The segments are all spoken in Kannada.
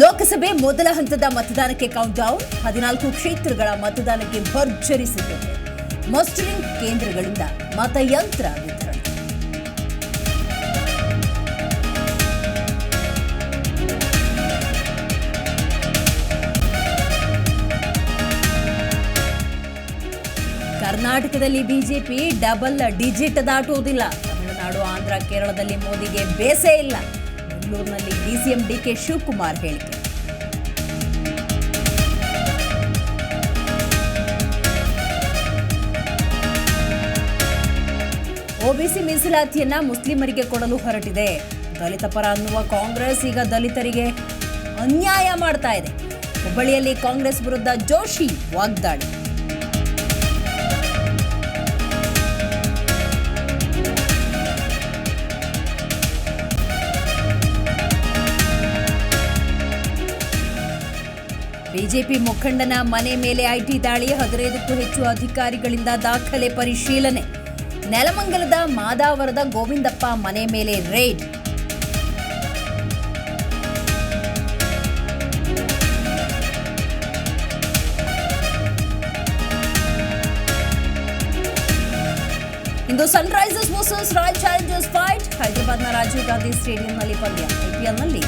ಲೋಕಸಭೆ ಮೊದಲ ಹಂತದ ಮತದಾನಕ್ಕೆ ಕೌಂಟ್ ಡೌನ್ ಹದಿನಾಲ್ಕು ಕ್ಷೇತ್ರಗಳ ಮತದಾನಕ್ಕೆ ಭರ್ಜರಿ ಸಿದ್ಧತೆ ಮಸ್ಟರಿಂಗ್ ಕೇಂದ್ರಗಳಿಂದ ಮತಯಂತ್ರ ವಿತರಣೆ. ಕರ್ನಾಟಕದಲ್ಲಿ ಬಿಜೆಪಿ ಡಬಲ್ ಡಿಜಿಟ್ ದಾಟುವುದಿಲ್ಲ. ತಮಿಳುನಾಡು, ಆಂಧ್ರ, ಕೇರಳದಲ್ಲಿ ಮೋದಿಗೆ ಬೇಸೇ ಇಲ್ಲ. ಬೆಂಗಳೂರಿನಲ್ಲಿ ಡಿಸಿಎಂ ಡಿಕೆ ಶಿವಕುಮಾರ್ ಹೇಳಿಕೆ. ಒಬಿಸಿ ಮೀಸಲಾತಿಯನ್ನ ಮುಸ್ಲಿಮರಿಗೆ ಕೊಡಲು ಹೊರಟಿದೆ. ದಲಿತ ಪರ ಅನ್ನುವ ಕಾಂಗ್ರೆಸ್ ಈಗ ದಲಿತರಿಗೆ ಅನ್ಯಾಯ ಮಾಡ್ತಾ ಇದೆ. ಹುಬ್ಬಳ್ಳಿಯಲ್ಲಿ ಕಾಂಗ್ರೆಸ್ ವಿರುದ್ಧ ಜೋಶಿ ವಾಗ್ದಾಳಿ. ಬಿಜೆಪಿ ಮುಖಂಡನ ಮನೆ ಮೇಲೆ ಐಟಿ ದಾಳಿ, ಹದಿನೈದಕ್ಕೂ ಹೆಚ್ಚು ಅಧಿಕಾರಿಗಳಿಂದ ದಾಖಲೆ ಪರಿಶೀಲನೆ. ನೆಲಮಂಗಲದ ಮಾದಾವರದ ಗೋವಿಂದಪ್ಪ ಮನೆ ಮೇಲೆ ರೇಡ್. ಇಂದು Sunrisers versus Royal Challengers fight. ಹೈದರಾಬಾದ್ನ ರಾಜೀವ್ ಗಾಂಧಿ ಸ್ಟೇಡಿಯಂನಲ್ಲಿ ಪಂದ್ಯ. ಐಪಿಎಲ್ನಲ್ಲಿ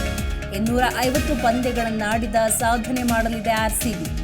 ಇನ್ನೂರ ಐವತ್ತು ಪಂದ್ಯಗಳನ್ನಾಡಿದ ಸಾಧನೆ ಮಾಡಲಿದೆ ಆರ್ಸಿಬಿ.